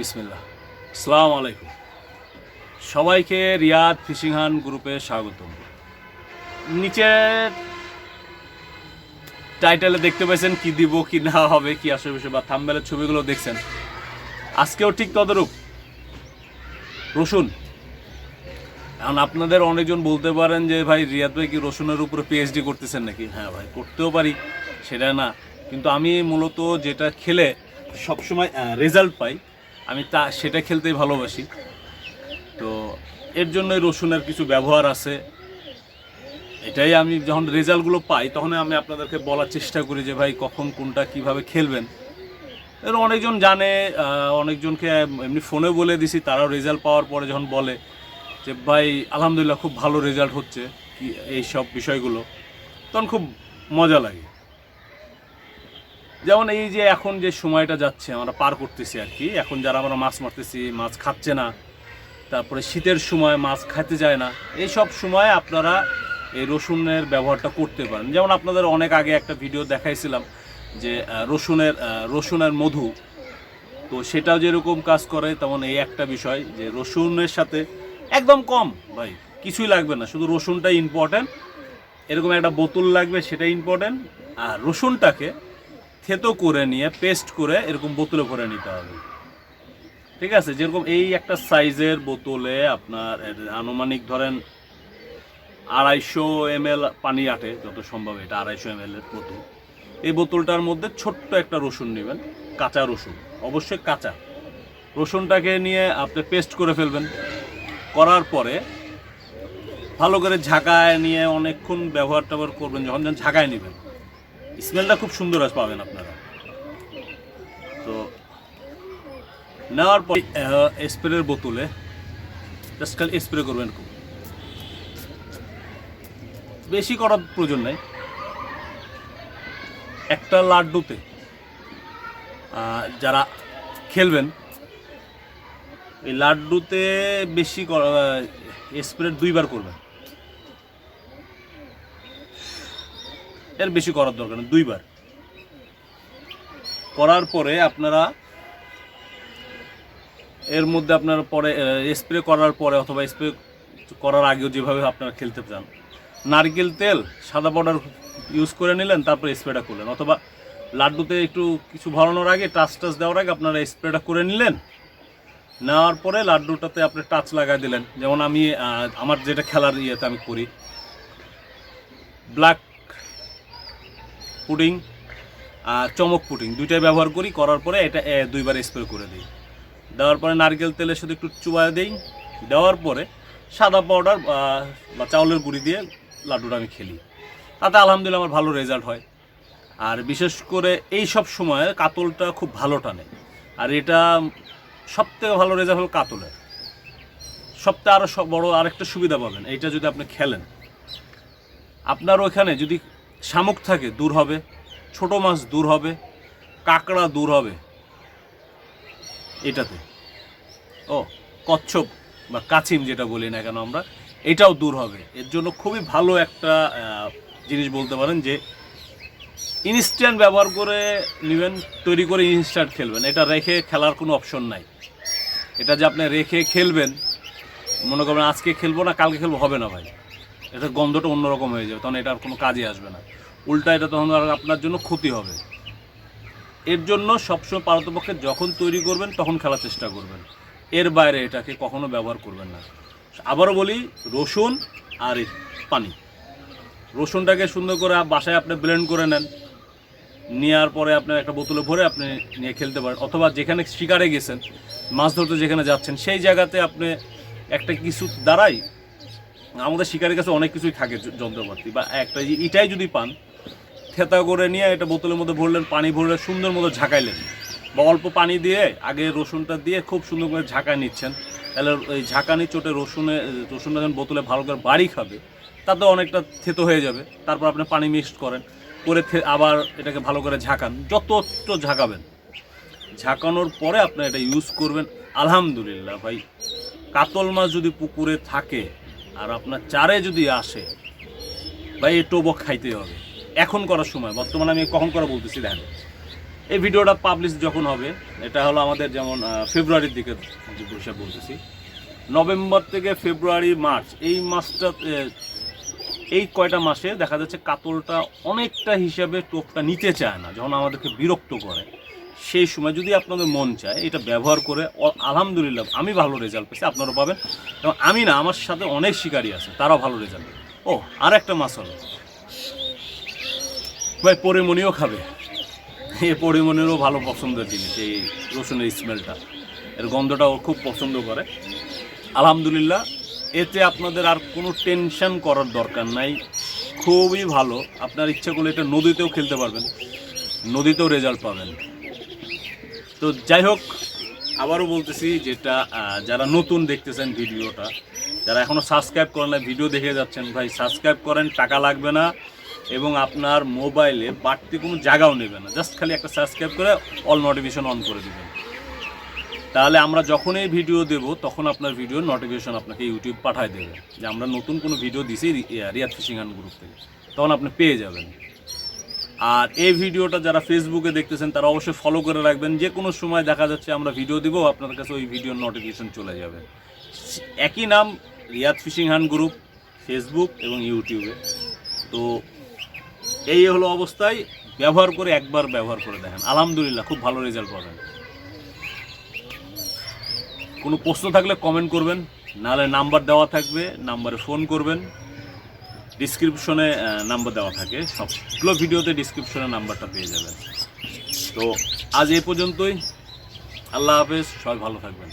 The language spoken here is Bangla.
বিসমিল্লাহ। আসসালামু আলাইকুম। সবাইকে রিয়াদ ফিশিংহান গ্রুপে স্বাগতম। নিচে টাইটেলে দেখতে পাইছেন কি দিব, কি না হবে, কি বিষয় বা থাম্বেলের ছবিগুলো দেখছেন। আজকেও ঠিক তদরূপ। রসুন। এখন আপনাদের অনেকজন বলতে পারেন যে, ভাই, রিয়াদ ভাই কি রসুনের উপরে পিএইচডি করতেছেন নাকি? হ্যাঁ ভাই, করতেও পারি, সেটা না। কিন্তু আমি মূলত যেটা খেলে সবসময় রেজাল্ট পাই আমি তা, সেটা খেলতেই ভালোবাসি। তো এর জন্য রসুনের কিছু ব্যবহার আছে। এটাই আমি যখন রেজাল্টগুলো পাই তখন আমি আপনাদেরকে বলার চেষ্টা করি যে, ভাই, কখন কোনটা কীভাবে খেলবেন? এর অনেকজন জানে অনেকজনকে এমনি ফোনে বলে দিছি, তারাও রেজাল্ট পাওয়ার পরে যখন বলে যে, ভাই, আলহামদুলিল্লাহ, খুব ভালো রেজাল্ট হচ্ছে এই সব বিষয়গুলো। তখন খুব মজা লাগে। যেমন এই যে এখন যে সময়টা যাচ্ছে, আমরা পার করতেছি আর কি। এখন যারা আমরা মাছ মারতেছি, মাছ খাচ্ছে না, তারপরে শীতের সময় মাছ খাইতে যায় না এই সব সময় আপনারা এই রসুনের ব্যবহারটা করতে পারেন। যেমন আপনাদের অনেক আগে একটা ভিডিও দেখাইছিলাম যে রসুনের রসুনের মধু। তো সেটাও যেরকম কাজ করে, তেমন এই একটা বিষয় যে, রসুনের সাথে একদম কম ভাই, কিছুই লাগবে না। শুধু রসুনটাই ইম্পর্ট্যান্ট এরকম একটা বোতল লাগবে সেটাই ইম্পর্ট্যান্ট আর রসুনটাকে থেতো করে নিয়ে পেস্ট করে এরকম বোতলে ভরে নিতে হবে। ঠিক আছে? যেরকম এই একটা সাইজের বোতলে আপনার আনুমানিক ধরেন আড়াইশো এম পানি আটে, যত সম্ভব এটা আড়াইশো এম এর বোতল এই বোতলটার মধ্যে ছোট্ট একটা রসুন নেবেন, কাঁচা রসুন, অবশ্যই কাঁচা। রসুনটাকে নিয়ে আপনি পেস্ট করে ফেলবেন। করার পরে ভালো করে ঝাঁকায় নিয়ে অনেকক্ষণ ব্যবহার ট্যাবহার করবেন, যখন যখন ঝাঁকায় নেবেন। স্মেলটা খুব সুন্দর আস পাবেন আপনারা। তো নেওয়ার পর স্প্রের বোতলে খালি স্প্রে করবেন খুব। বেশি করার প্রয়োজন নেই। একটা লাড্ডুতে যারা খেলবেন, এই লাড্ডুতে বেশি স্প্রে দুইবার করবেন। এর বেশি করার দরকার নেই, দুইবার। করার পরে আপনারা এর মধ্যে আপনার পরে স্প্রে করার পরে অথবা স্প্রে করার আগেও যেভাবে আপনারা খেলতে চান। নারকেল তেল সাদা পাউডার ইউজ করে নিলেন, তারপরে স্প্রেটা করলেন। অথবা লাড্ডুতে একটু কিছু ভরানোর আগে টাচ টাচ দেওয়ার আগে আপনারা স্প্রেটা করে নিলেন। নেওয়ার পরে লাড্ডুটাতে আপনি টাচ লাগাই দিলেন। যেমন আমি আমার যেটা খেলার ইয়েতে আমি করি ব্ল্যাক পুডিং আর চমক পুডিং দুইটাই ব্যবহার করি, করার পরে এটা দুইবার স্প্রে করে দিই। দেওয়ার পরে নারকেল তেলের সাথে একটু চুবায় দিই। দেওয়ার পরে সাদা পাউডার বা চাউলের গুঁড়ি দিয়ে লাড্ডুটা আমি খেলি। তাতে আলহামদুলিল্লাহ আমার ভালো রেজাল্ট হয়। আর বিশেষ করে এই সব সময় কাতলটা খুব ভালো টানে। আর এটা সবথেকে ভালো রেজাল্ট হলো কাতলের। সবথেকে আরও বড় আরেকটা সুবিধা পাবেন। এইটা যদি আপনি খেলেন। আপনার ওখানে যদি শামুক থাকে, দূর হবে। ছোট মাছ দূর হবে, কাঁকড়া দূর হবে। এটাতে। ও, কচ্ছপ বা কাছিম যেটা বলি না কেন আমরা, এটাও দূর হবে। এর জন্য খুবই ভালো একটা জিনিস বলতে পারেন যে ইনস্ট্যান্ট ব্যবহার করে নেবেন, তৈরি করে ইনস্ট্যান্ট খেলবেন। এটা রেখে খেলার কোনো অপশন নাই। এটা যে আপনি রেখে খেলবেন, মনে করবেন আজকে খেলব না, কালকে খেলব, হবে না ভাই। এটা গন্ধটা অন্যরকম হয়ে যাবে, তখন এটা আর কোনো কাজে আসবে না। উল্টা এটা তখন আর আপনার জন্য ক্ষতি হবে। এর জন্য সবসময় পারতপক্ষে যখন তৈরি করবেন, তখন খেলার চেষ্টা করবেন। এর বাইরে এটাকে কখনো ব্যবহার করবেন না। আবারও বলি, রসুন আর পানি। রসুনটাকে সুন্দর করে বাসায় আপনি ব্লেন্ড করে নেন। নেওয়ার পরে আপনার একটা বোতলে ভরে আপনি নিয়ে খেলতে পারেন। অথবা যেখানে শিকারে গেছেন, মাছ ধরতে যেখানে যাচ্ছেন, সেই জায়গাতে আপনি একটা কিছু দ্বারাই আমাদের শিকারের কাছে অনেক কিছুই থাকে যন্ত্রপাতি। বা একটা ইটাই যদি পান, থেতা করে নিয়ে এটা বোতলের মধ্যে ভরলেন, পানি ভরলে সুন্দর মতো ঝাঁকাইলেন। বা অল্প পানি দিয়ে আগে রসুনটা দিয়ে খুব সুন্দর করে ঝাঁকায় নিচ্ছেন। তাহলে ওই ঝাঁকানি চোটে রসুনে, রসুনটা যখন বোতলে ভালো করে বাড়ি খাবে, তাতে অনেকটা থেতো হয়ে যাবে। তারপর আপনি পানি মিক্সড করেন, করে আবার এটাকে ভালো করে ঝাঁকান। যত ঝাঁকাবেন। ঝাঁকানোর পরে আপনি এটা ইউজ করবেন। আলহামদুলিল্লাহ ভাই, কাতল মাছ যদি পুকুরে থাকে আর আপনার চারে যদি আসে, ভাই, এই টোবক খাইতে হবে। এখন করার সময়, বর্তমানে আমি কখন করা বলতেছি দেখেন। এই ভিডিওটা পাবলিশ যখন হবে, এটা হলো আমাদের যেমন ফেব্রুয়ারির দিকে হিসাব বলতেছি। নভেম্বর থেকে ফেব্রুয়ারি মার্চ এই মাসটা এই কয়টা মাসে দেখা যাচ্ছে কাতলটা অনেকটা হিসাবে টোপটা নিতে চায় না, যখন আমাদেরকে বিরক্ত করে। সেই সময় যদি আপনাদের মন চায়, এটা ব্যবহার করে আলহামদুলিল্লাহ, আমি ভালো রেজাল্ট পেয়েছি আপনারা পাবেন। এবং আমি না, আমার সাথে অনেক শিকারী আছে, তারাও ভালো রেজাল্ট ও আর একটা মাছ হলো ভাই, পরিমণিও খাবে। এই পরিমণিরও ভালো পছন্দের জিনিস, এই রসুনের স্মেলটা এর গন্ধটা ও খুব পছন্দ করে। আলহামদুলিল্লাহ, এতে আপনাদের আর কোনো টেনশন করার দরকার নাই। খুবই ভালো। আপনার ইচ্ছা করলে এটা নদীতেও খেলতে পারবেন, নদীতেও রেজাল্ট পাবেন। তো যাই হোক, আবারও বলতেছি যেটা যারা নতুন দেখতেছেন ভিডিওটা, যারা এখনও সাবস্ক্রাইব করেন না ভিডিও দেখে যাচ্ছেন, ভাই সাবস্ক্রাইব করেন, টাকা লাগবে না, এবং আপনার মোবাইলে বাড়তি কোনো জায়গাও নেবে না জাস্ট খালি একটা সাবস্ক্রাইব করে অল নোটিফিকেশন অন করে দেবেন। তাহলে আমরা যখনই ভিডিও দেব, তখন আপনার ভিডিও নোটিফিকেশন আপনাকে ইউটিউব পাঠায় দেবে, যে আমরা নতুন কোনো ভিডিও দিছি রিয়াদ ফিশিং গ্রুপ থেকে, তখন আপনি পেয়ে যাবেন। আর এই ভিডিওটা যারা ফেসবুকে দেখতেছেন, তারা অবশ্যই ফলো করে রাখবেন। যে কোনো সময় দেখা যাচ্ছে আমরা ভিডিও দিব, আপনার কাছে ওই ভিডিওর নোটিফিকেশন চলে যাবে। একই নাম, Riyad fishing hand group Facebook এবং ইউটিউবে তো এই হলো অবস্থায়। ব্যবহার করে একবার ব্যবহার করে দেখেন। আলহামদুলিল্লাহ, খুব ভালো রেজাল্ট পাবেন। কোনো প্রশ্ন থাকলে কমেন্ট করবেন, নাহলে নাম্বার দেওয়া থাকবে নাম্বারে ফোন করবেন। ডিসক্রিপশনে নাম্বার দেওয়া থাকে। সবগুলো ভিডিওতে ডিসক্রিপশনে নাম্বারটা পেয়ে যাবেন। তো আজ এ পর্যন্তই। আল্লাহ হাফেজ, সবাই ভালো থাকবেন।